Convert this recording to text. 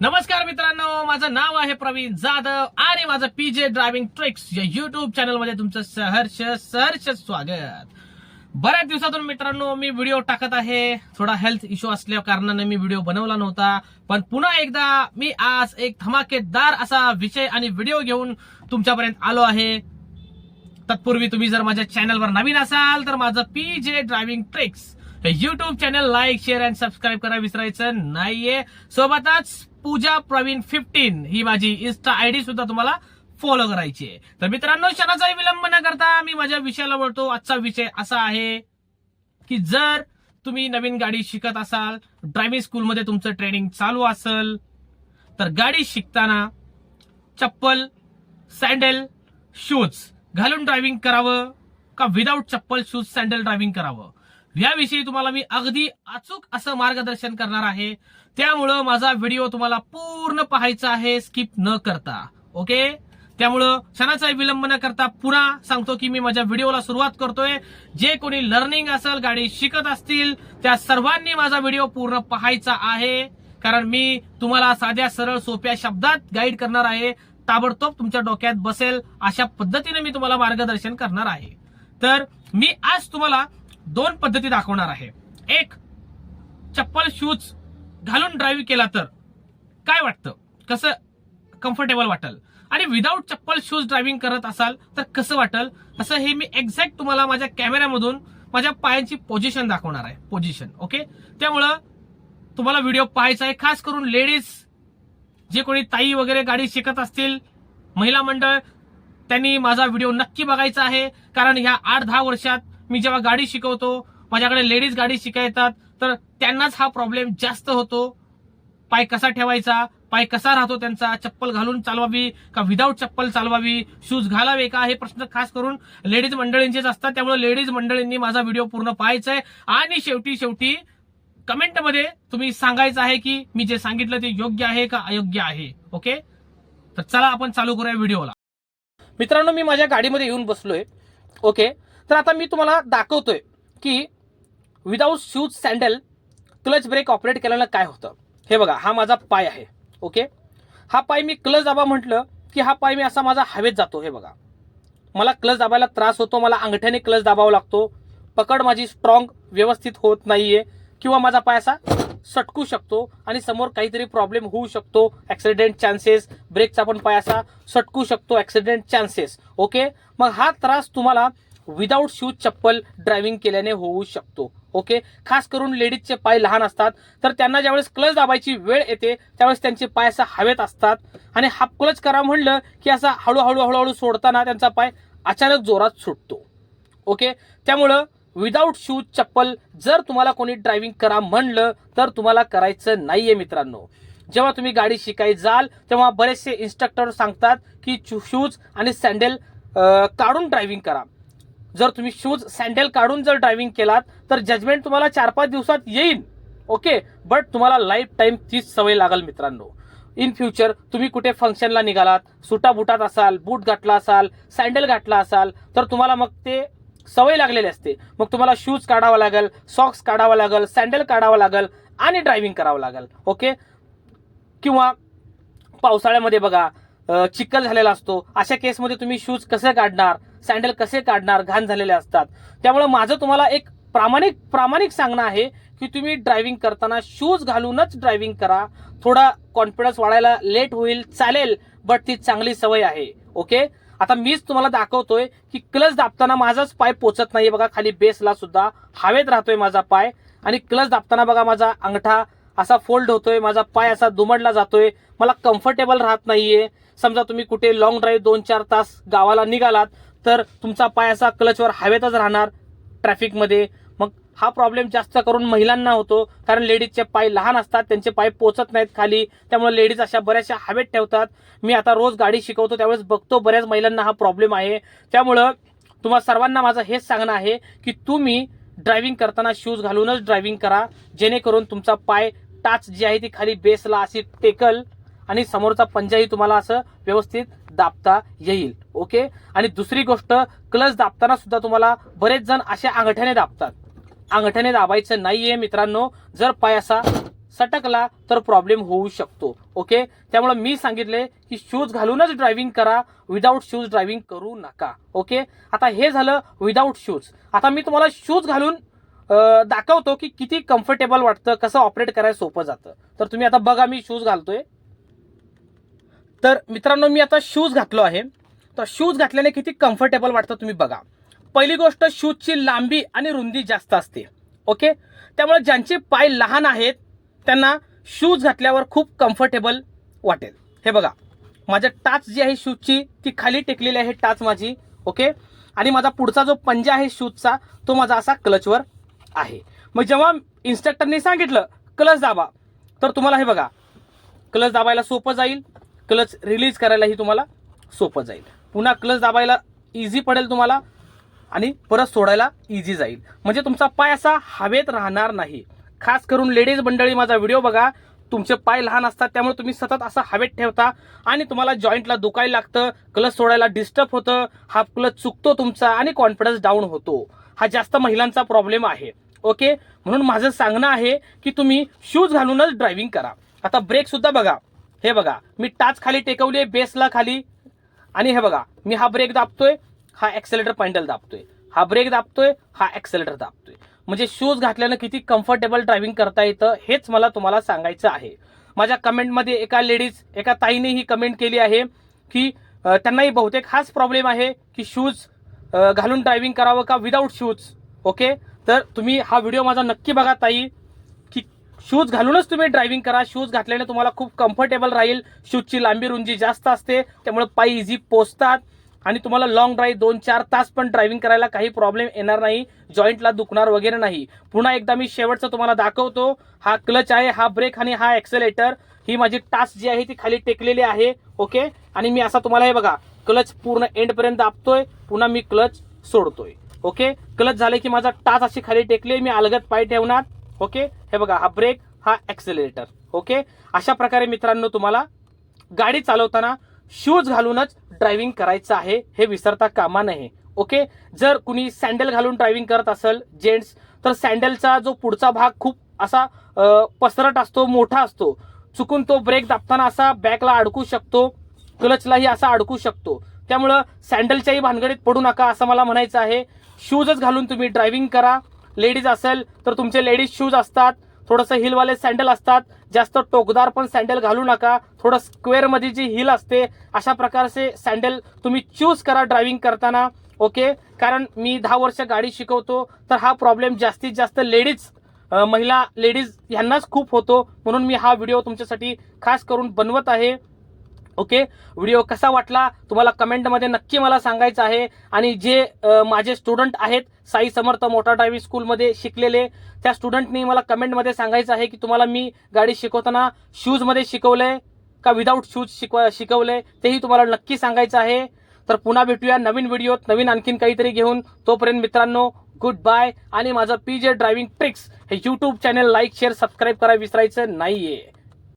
नमस्कार मित्रांनो माझं नाव आहे प्रवीण जाधव आणि माझं पीजे ड्रायव्हिंग ट्रिक्स या युट्यूब चॅनलमध्ये तुमचं सहर्ष सहर्ष स्वागत. बऱ्याच दिवसातून मित्रांनो मी व्हिडिओ टाकत आहे. थोडा हेल्थ इश्यू असल्या कारणाने मी व्हिडिओ बनवला नव्हता. पण पुन्हा एकदा मी आज एक धमाकेदार असा विषय आणि व्हिडिओ घेऊन तुमच्यापर्यंत आलो आहे. तत्पूर्वी तुम्ही जर माझ्या चॅनलवर नवीन असाल तर माझं P J driving tricks YouTube channel like share and subscribe करा विसरायचं नाहीये. सोबतच पूजा प्रवीण फिफ्टीन ही माझी इन्स्टा आयडी सुद्धा तुम्हाला फॉलो करायची आहे. तर मित्रांनो क्षणाचाही विलंब न करता मी माझ्या विषयाला वळतो. आजचा विषय असा आहे की जर तुम्ही नवीन गाडी शिकत असाल ड्रायव्हिंग स्कूलमध्ये तुमचं ट्रेनिंग चालू असेल तर गाडी शिकताना चप्पल सँडल शूज घालून ड्रायव्हिंग करावं का विदाऊट चप्पल शूज सँडल ड्रायव्हिंग करावं? याविषयी तुम्हाला मी अगदी अचूक असं मार्गदर्शन करणार आहे. त्यामुळं माझा व्हिडिओ तुम्हाला पूर्ण पाहायचा आहे स्किप न करता. ओके? त्यामुळं क्षणाचा विलंब न करता पुन्हा सांगतो की मी माझ्या व्हिडिओला सुरुवात करतोय. जे कोणी लर्निंग असेल गाडी शिकत असतील त्या सर्वांनी माझा व्हिडिओ पूर्ण पाहायचा आहे. कारण मी तुम्हाला साध्या सरळ सोप्या शब्दात गाईड करणार आहे. ताबडतोब तुमच्या डोक्यात बसेल अशा पद्धतीने मी तुम्हाला मार्गदर्शन करणार आहे. तर मी आज तुम्हाला दोन पद्धती दाखवणार आहे. एक चप्पल शूज घालून ड्राईव्ह केला तर काय वाटतं? कसं कम्फर्टेबल वाटेल? आणि विदाऊट चप्पल शूज ड्रायव्हिंग करत असाल तर कसं वाटेल? असं हे मी एक्झॅक्ट तुम्हाला माझ्या कॅमेऱ्यामधून माझ्या पायांची पोझिशन दाखवणार आहे. पोझिशन ओके त्यामुळं तुम्हाला व्हिडिओ पाहायचा आहे. खास करून लेडीज जे कोणी ताई वगैरे गाडी शिकत असतील महिला मंडळ त्यांनी माझा व्हिडिओ नक्की बघायचा आहे. कारण ह्या आठ दहा वर्षात मी जेव्हा गाडी शिकवतो माझ्याकडे लेडीज गाडी शिकायतात तर त्यांनाच हा प्रॉब्लेम जास्त होतो. पाय कसा ठेवायचा पाय कसा राहतो त्यांचा चप्पल घालून चालवावी का विदाऊट चप्पल चालवावी शूज घालावे का हे प्रश्न खास करून लेडीज मंडळींचेच असतात. त्यामुळे लेडीज मंडळींनी माझा व्हिडिओ पूर्ण पाहायचा आहे. आणि शेवटी शेवटी कमेंटमध्ये तुम्ही सांगायचं आहे की मी जे सांगितलं ते योग्य आहे का अयोग्य आहे. ओके तर चला आपण चालू करूया व्हिडिओला मित्रांनो मी माझ्या गाडीमध्ये येऊन बसलोय. ओके तर आता मी तुम्हाला दाखवतोय की without shoes sandal clutch brake operate केल्यानं काय होतं? हे बघा हा माझा पाय आहे ओके हा पाय मी क्लच दाबा म्हटलं की हा पाय मी असा माझा हवेत जातो हे बघा. मला क्लच दाबायला त्रास होतो मला अंगठ्याने क्लच दाबावा लागतो. पकड माझी स्ट्रॉंग व्यवस्थित होत नाहीये किंवा माझा पाय असा सटकू शकतो आणि समोर काहीतरी प्रॉब्लेम होऊ शकतो ॲक्सिडेंट चान्सेस ब्रेकचा पण पाय असा सटकू शकतो ॲक्सिडेंट चान्सेस ओके मग हा त्रास तुम्हाला विदाऊट शूज चप्पल ड्रायव्हिंग केल्याने होऊ शकतो. ओके खास करून लेडीजचे पाय लहान असतात तर त्यांना ज्यावेळेस क्लच दाबायची वेळ येते त्यावेळेस त्यांचे पाय असा हवेत असतात. आणि हाफ क्लच करा म्हणलं की असा हळूहळू हळूहळू सोडताना त्यांचा पाय अचानक जोरात सुटतो. ओके त्यामुळं विदाऊट शूज चप्पल जर तुम्हाला कोणी ड्रायव्हिंग करा म्हणलं तर तुम्हाला करायचं नाहीये मित्रांनो. जेव्हा तुम्ही गाडी शिकाय जाल तेव्हा बरेचसे इन्स्ट्रक्टर सांगतात की शूज आणि सँडल काढून ड्रायव्हिंग करा. जर तुम्ही शूज सँडल काढून जर ड्रायव्हिंग केलात तर जजमेंट तुम्हाला चार पाच दिवसात येईल ओके बट तुम्हाला लाईफ टाईम तीच सवय लागेल मित्रांनो. इन फ्युचर तुम्ही कुठे फंक्शनला निघालात सुटा बुटात असाल बूट घातला असाल सँडल घातला असाल तर तुम्हाला मग ते सवय लागलेली असते. मग तुम्हाला शूज काढावा लागेल सॉक्स काढावा लागेल सँडल काढावं लागेल आणि ड्रायव्हिंग करावं लागेल. ओके किंवा पावसाळ्यामध्ये बघा चिखल झालेला असतो. अशा केसमध्ये तुम्ही शूज कसे काढणार? सँडल कसे काढणार घाण झालेले असतात. त्यामुळे माझं तुम्हाला एक प्रामाणिक प्रामाणिक सांगणं आहे की तुम्ही ड्रायव्हिंग करताना शूज घालूनच ड्रायव्हिंग करा. थोडा कॉन्फिडन्स वाढायला लेट होईल चालेल बट ती चांगली सवय आहे. ओके आता मीच तुम्हाला दाखवतोय की क्लच दाबताना माझाच पाय पोचत नाही बघा. खाली बेसला सुद्धा हवेत राहतोय माझा पाय. आणि क्लच दाबताना बघा माझा अंगठा असा फोल्ड होतोय माझा पाय असा दुमडला जातोय मला कम्फर्टेबल राहत नाहीये. समजा तुम्ही कुठे लॉंग ड्राईव्ह दोन चार तास गावाला निघालात तर तुमचा पाय असा क्लचवर हवेतच राहणार ट्रॅफिकमध्ये मग हा प्रॉब्लेम जास्त करून महिलांना होतो कारण लेडीजचे पाय लहान असतात त्यांचे पाय पोचत नाहीत खाली त्यामुळे लेडीज अशा बऱ्याचशा हवेत ठेवतात. मी आता रोज गाडी शिकवतो त्यावेळेस बघतो बऱ्याच महिलांना हा प्रॉब्लेम आहे. त्यामुळं तुम्हा सर्वांना माझं हेच सांगणं आहे की तुम्ही ड्रायव्हिंग करताना शूज घालूनच ड्रायव्हिंग करा जेणेकरून तुमचा पाय टाच जी आहे ती खाली बेसला अशी टेकल आणि समोरचा पंजाही तुम्हाला असं व्यवस्थित दाबता येईल. ओके आणि दुसरी गोष्ट क्लच दाबताना सुद्धा तुम्हाला बरेच जण अशा अंगठ्याने दाबतात. अंगठ्याने दाबायचं नाहीये मित्रांनो. जर पाय असा सटकला तर प्रॉब्लेम होऊ शकतो. ओके त्यामुळे मी सांगितले की शूज घालूनच ड्रायव्हिंग करा. विदाऊट शूज ड्रायव्हिंग करू नका. ओके आता हे झालं विदाऊट शूज आता मी तुम्हाला शूज घालून दाखवतो की किती कम्फर्टेबल वाटतं कसं ऑपरेट करायला सोपं जातं. तर तुम्ही आता बघा मी शूज घालतोय. तर मित्रांनो मी आता शूज घातलो आहे. तर शूज घातल्याने किती कम्फर्टेबल वाटतं तुम्ही बघा. पहिली गोष्ट शूजची लांबी आणि रुंदी जास्त असते. ओके त्यामुळे ज्यांचे पाय लहान आहेत त्यांना शूज घातल्यावर खूप कम्फर्टेबल वाटेल. हे बघा. माझ्या टाच जी आहे शूजची ती खाली टेकलेली आहे टाच माझी. ओके आणि माझा पुढचा जो पंजा आहे शूजचा तो माझा असा क्लचवर आहे. मग जेव्हा इन्स्ट्रक्टरने सांगितलं क्लच दाबा. तर तुम्हाला हे बघा. क्लच दाबायला सोपं जाईल. क्लच रिलीज करायलाही तुम्हाला सोपं जाईल. पुन्हा क्लच दाबायला इझी पडेल तुम्हाला आणि परत सोडायला इझी जाईल. म्हणजे तुमचा पाय असा हवेत राहणार नाही. खास करून लेडीज मंडळी माझा व्हिडिओ बघा. तुमचे पाय लहान असतात त्यामुळे तुम्ही सतत असं हवेत ठेवता आणि तुम्हाला जॉईंटला दुखायला लागतं क्लच सोडायला डिस्टर्ब होतं हा क्लच चुकतो तुमचा आणि कॉन्फिडन्स डाऊन होतो. हा जास्त महिलांचा प्रॉब्लेम आहे. ओके म्हणून माझं सांगणं आहे की तुम्ही शूज घालूनच ड्रायव्हिंग करा. आता ब्रेक सुद्धा बघा. हे बघा मी टाच खाली टेकवली बेसला खाली. आणि हे बघा मी हा ब्रेक दाबतोय हा एक्सेलेटर पॅन्डल दाबतोय. हा ब्रेक दाबतोय हा एक्सेलेटर दाबतोय. म्हणजे शूज घातल्यानं किती कम्फर्टेबल ड्रायव्हिंग करता येतं हेच मला तुम्हाला सांगायचं आहे. माझ्या कमेंटमध्ये एका लेडीज एका ताईने ही कमेंट केली आहे की त्यांनाही बहुतेक हाच प्रॉब्लेम आहे की शूज घालून ड्रायव्हिंग करावं का विदाऊट शूज ओके तर तुम्ही हा व्हिडिओ माझा नक्की बघा ताई की शूज घालूनच तुम्ही ड्रायव्हिंग करा. शूज घातल्याने तुम्हाला खूप कम्फर्टेबल राहील. शूजची लांबी रुंदी जास्त असते. त्यामुळे पायी इझी पोचतात आणि तुम्हाला लॉंग ड्राईव्ह दोन चार तास पण ड्रायव्हिंग करायला काही प्रॉब्लेम येणार नाही. जॉईंटला दुखणार वगैरे नाही. पुन्हा एकदा मी शेवटचं तुम्हाला दाखवतो. हा क्लच आहे हा ब्रेक आणि हा ॲक्सेलेटर ही माझी टास्क जी आहे ती खाली टेकलेली आहे. ओके आणि मी असा तुम्हाला हे बघा क्लच पूर्ण एंडपर्यंत दाबतोय. पुन्हा मी क्लच सोडतोय. ओके क्लच झाले की माझा टाच अशी खाली टेकली मी अलगत पाय ठेवणार. ओके हे बघा हा ब्रेक हा ॲक्सेलेटर ओके अशा प्रकारे मित्रांनो तुम्हाला गाडी चालवताना शूज घालूनच ड्रायव्हिंग करायचं आहे हे विसरता कामा नये. ओके? जर कुणी सँडल घालून ड्रायव्हिंग करत असेल जेंट्स तर सँडलचा जो पुढचा भाग खूप असा पसरट असतो मोठा असतो. चुकून तो ब्रेक दाबताना असा बॅकला अडकू शकतो क्लचलाही असा अडकू शकतो. त्यामुळं सँडलच्याही भानगडीत पडू नका असं मला म्हणायचं आहे. शूजच घालून तुम्ही ड्रायव्हिंग करा. लेडीज असेल तर तुमचे लेडीज शूज असतात. थोडंसं हिलवाले सँडल असतात. जास्त टोकदार पण सँडल घालू नका. थोडं स्क्वेअरमध्ये जी हिल असते अशा प्रकारचे सँडल तुम्ही चूज करा ड्रायव्हिंग करताना. ओके कारण मी दहा वर्ष गाडी शिकवतो तर हा प्रॉब्लेम जास्तीत जास्त लेडीज महिला लेडीज यांनाच खूप होतो. म्हणून मी हा व्हिडिओ तुमच्यासाठी खास करून बनवत आहे. ओके? व्हिडिओ कसा वाटला? तुम्हाला कमेंटमध्ये नक्की मला सांगायचं आहे. आणि जे माझे स्टुडंट आहेत साई समर्थ मोटार ड्रायव्हिंग स्कूलमध्ये शिकलेले त्या स्टुडंटनी मला कमेंटमध्ये सांगायचं आहे की तुम्हाला मी गाडी शिकवताना शूजमध्ये शिकवलंय का विदाऊट शूज शिकवा शिकवलंय तेही तुम्हाला नक्की सांगायचं आहे. तर पुन्हा भेटूया नवीन व्हिडिओत नवीन आणखीन काहीतरी घेऊन. तोपर्यंत मित्रांनो गुड बाय आणि माझं पी जे ड्रायव्हिंग ट्रिक्स हे YouTube channel like share subscribe करा विसरायचं नाहीये.